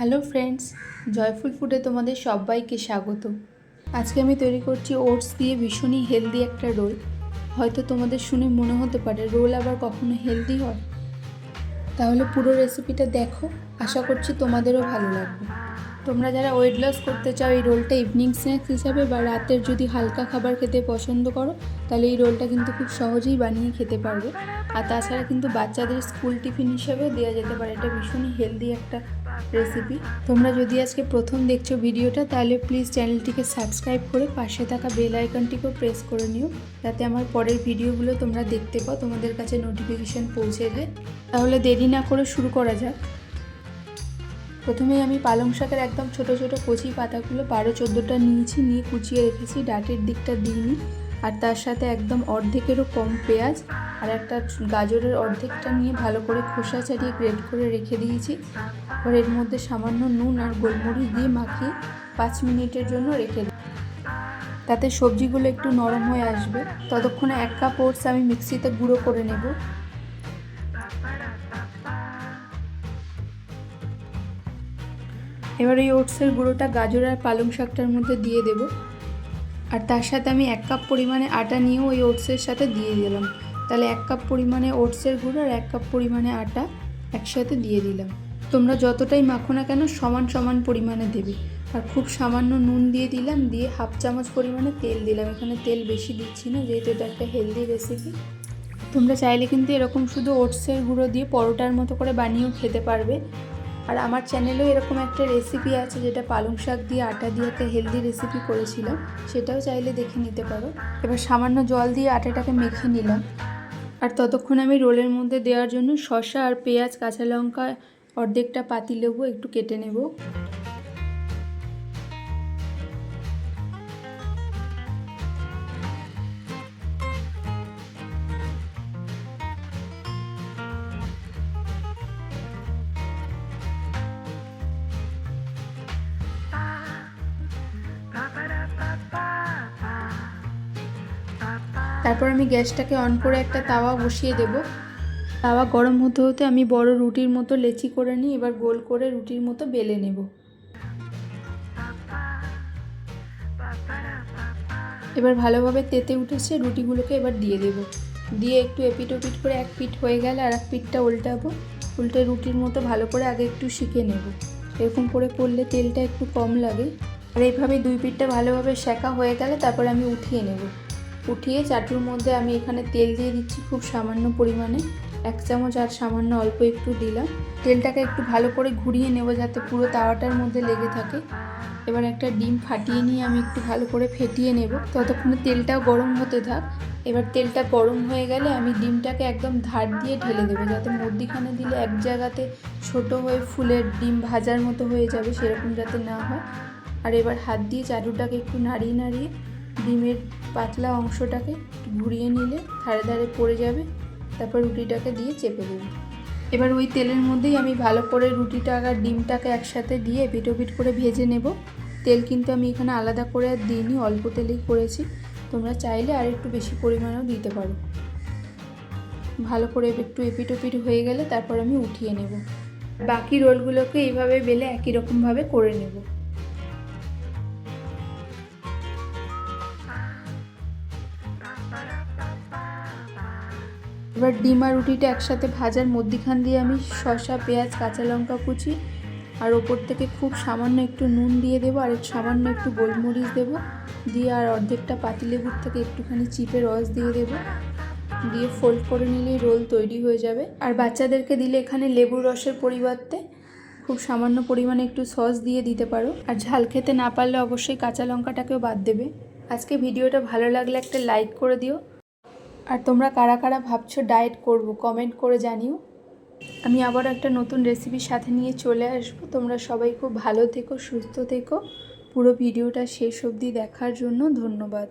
Hello friends, joyful ফুডে তোমাদের সবাইকে স্বাগত। আজকে আমি তৈরি করছি ওটস দিয়ে ভীষণই হেলদি একটা রোল। হয়তো তোমাদের শুনে মনে হতে পারে, রোল আবার কখনো হেলদি হয়? তাহলে পুরো রেসিপিটা দেখো, আশা করছি তোমাদেরও ভালো লাগবে। তোমরা যারা ওয়েট লস করতে চাও, এই রোলটা ইভিনিং স্ন্যাক্স হিসাবে বা রাতের যদি হালকা খাবার খেতে পছন্দ করো, তাহলে এই রোলটা কিন্তু খুব সহজেই বানিয়ে খেতে পারবে। আর তাছাড়া কিন্তু বাচ্চাদের স্কুল টিফিন হিসেবেও দেওয়া যেতে পারে, এটা ভীষণই হেলদি একটা রেসিপি তোমরা যদি আজকে প্রথম দেখছ ভিডিওটা, তাহলে প্লিজ চ্যানেলটিকে সাবস্ক্রাইব করে পাশে থাকা বেল আইকনটিকেও প্রেস করে নিও, যাতে আমার পরের ভিডিওগুলো তোমরা দেখতে পাও, তোমাদের কাছে নোটিফিকেশান পৌঁছে যায়। তাহলে দেরি না করে শুরু করা যাক। প্রথমেই আমি পালং শাকের একদম ছোট ছোট কচি পাতাগুলো বারো চোদ্দোটা নিয়েছি, নিয়ে কুচিয়ে রেখেছি, ডাটের দিকটা দিইনি। আর তার সাথে একদম অর্ধেকেরও কম পেঁয়াজ, আর একটা গাজরের অর্ধেকটা নিয়ে ভালো করে খোসা ছাড়িয়ে গ্রেড করে রেখে দিয়েছি। এবার এর মধ্যে সামান্য নুন আর গোলমরিচ দিয়ে মাখিয়ে পাঁচ মিনিটের জন্য রেখে দিই তাতে সবজিগুলো একটু নরম হয়ে আসবে। ততক্ষণে এক কাপ ওটস আমি মিক্সিতে গুঁড়ো করে নেব। এবার এই ওটসের গুঁড়োটা গাজর আর পালং শাকটার মধ্যে দিয়ে দেব। আর তার সাথে আমি এক কাপ পরিমাণে আটা নিয়েও ওই ওটসের সাথে দিয়ে দিলাম। তাহলে এক কাপ পরিমাণে ওটসের গুঁড়ো আর এক কাপ পরিমাণে আটা একসাথে দিয়ে দিলাম। তোমরা যতটাই মাখো না কেন, সমান সমান পরিমাণে দেবে। আর খুব সামান্য নুন দিয়ে দিলাম, দিয়ে হাফ চামচ পরিমাণে তেল দিলাম। এখানে তেল বেশি দিচ্ছি না, যেহেতু এটা একটা হেলদি রেসিপি তোমরা চাইলে কিন্তু এরকম শুধু ওটসের গুঁড়ো দিয়ে পরোটার মতো করে বানিয়েও খেতে পারবে। আর আমার চ্যানেলেও এরকম একটা রেসিপি আছে, যেটা পালং শাক দিয়ে আটা দিয়ে একটা হেলদি রেসিপি করেছিলাম। সেটাও চাইলে দেখে নিতে পারো। এবার সামান্য জল দিয়ে আটাটাকে মেখে নিলাম। আর ততক্ষণ আমি রোলের মধ্যে দেওয়ার জন্য শসা আর পেঁয়াজ, কাঁচা লঙ্কা অর্ধেকটা পাতি লেবু একটু কেটে নেব। তারপর আমি গ্যাসটাকে অন করে একটা তাওয়া বসিয়ে দেব। তাওয়া গরম হতে হতে আমি বড় রুটির মতো লেচি করে নিই, এবার গোল করে রুটির মতো বেলে নেব। এবার ভালোভাবে তেতে উঠেছে, রুটিগুলোকে এবার দিয়ে দেব। দিয়ে একটু এপিট ওপিট করে এক পিঠ হয়ে গেলে আর এক পিঠটা উল্টাবো। উল্টে রুটির মতো ভালো করে আগে একটু শিখে নেব। এরকম করে করলে তেলটা একটু কম লাগে। আর এইভাবে দুই পিঠটা ভালোভাবে শেখা হয়ে গেলে তারপরে আমি উঠিয়ে নেব। উঠিয়ে চাটুর মধ্যে আমি এখানে তেল দিয়ে দিচ্ছি খুব সামান্য পরিমাণে। এক চামচ আর সামান্য অল্প একটু দিলাম। তেলটাকে একটু ভালো করে ঘুরিয়ে নেব যাতে পুরো তাওয়াটার মধ্যে লেগে থাকে। এবার একটা ডিম ফাটিয়ে নিয়ে আমি একটু ভালো করে ফেটিয়ে নেব। ততক্ষণে তেলটাও গরম হতে থাক। এবার তেলটা গরম হয়ে গেলে আমি ডিমটাকে একদম ধার দিয়ে ঢেলে দেবো যাতে মধ্যিখানে দিলে এক জায়গাতে ছোট হয়ে ফুলের ডিম ভাজার মতো হয়ে যাবে, সেরকম যাতে না হয়। আর এবার হাত দিয়ে চাটুটাকে একটু নাড়িয়ে নাড়িয়ে ডিমের পাতলা অংশটাকে ঘুরিয়ে নিলে ধারে ধারে পড়ে যাবে। তারপর রুটিটাকে দিয়ে চেপে দেবো। এবার ওই তেলের মধ্যেই আমি ভালো করে রুটিটা আর ডিমটাকে একসাথে দিয়ে বিট করে ভেজে নেব। তেল কিন্তু আমি এখানে আলাদা করে আর দিইনি, অল্প তেলেই করেছি। তোমরা চাইলে আর একটু বেশি পরিমাণেও দিতে পারো। ভালো করে একটু এপিট ওপিট হয়ে গেলে তারপর আমি উঠিয়ে নেব। বাকি রোলগুলোকে এইভাবে বেলে একই রকমভাবে করে নেব। এবার ডিম আর রুটিটা একসাথে ভাজার মধ্যিখান দিয়ে আমি শসা, পেঁয়াজ, কাঁচা লঙ্কা কুচি আর ওপর থেকে খুব সামান্য একটু নুন দিয়ে দেবো আর সামান্য একটু গোলমরিচ দেবো। দিয়ে আর অর্ধেকটা পাতিলেবুর থেকে একটুখানি চিপে রস দিয়ে দেবো। দিয়ে ফোল্ড করে নিলেই রোল তৈরি হয়ে যাবে। আর বাচ্চাদেরকে দিলে এখানে লেবুর রসের পরিবর্তে খুব সামান্য পরিমাণে একটু সস দিয়ে দিতে পারো। আর ঝাল খেতে না পারলে অবশ্যই কাঁচা লঙ্কাটাকেও বাদ দেবে। আজকে ভিডিওটা ভালো লাগলে একটা লাইক করে দিও। আর তোমরা কারা কারা ভাবছ ডায়েট করব কমেন্ট করে জানিও। আমি আবার একটা নতুন রেসিপির সাথে নিয়ে চলে আসব। তোমরা সবাই খুব ভালো থেকো, সুস্থ থেকো। পুরো ভিডিওটা শেষ অবধি দেখার জন্য ধন্যবাদ।